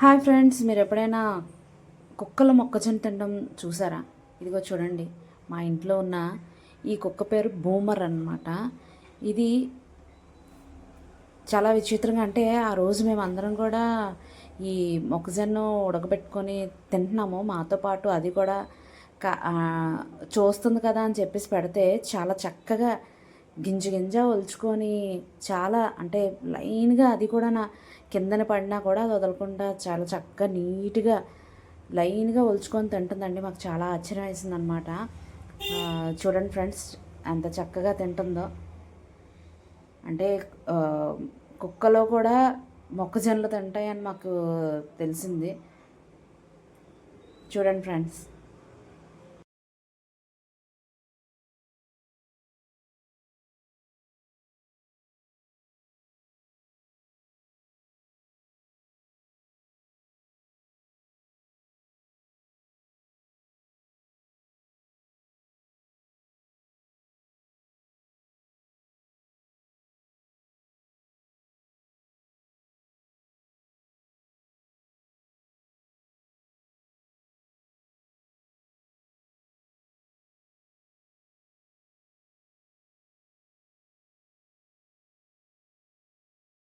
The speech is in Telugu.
హాయ్ ఫ్రెండ్స్ మీరు ఎప్పుడైనా కుక్కల మొక్కజొన్న తినడం చూసారా? ఇదిగో చూడండి మా ఇంట్లో ఉన్న ఈ కుక్క పేరు బూమర్ అన్నమాట. ఇది చాలా విచిత్రంగా అంటే ఆ రోజు మేము అందరం కూడా ఈ మొక్కజొన్న ఉడకబెట్టుకొని తింటున్నాము. మాతో పాటు అది కూడా చూస్తుంది కదా అని చెప్పేసి పెడితే చాలా చక్కగా గింజ గింజ ఒలుచుకొని చాలా అంటే లైన్గా అది కూడా నా కిందన పడినా కూడా అది వదలకుండా చాలా చక్కగా నీట్గా లైన్గా ఒలుచుకొని తింటుందండి. మాకు చాలా ఆశ్చర్యం వేసింది అనమాట చూడండి ఫ్రెండ్స్ ఎంత చక్కగా తింటుందో. అంటే కుక్కలో కూడా మొక్కజొన్నలు తింటాయని మాకు తెలిసింది. చూడండి ఫ్రెండ్స్.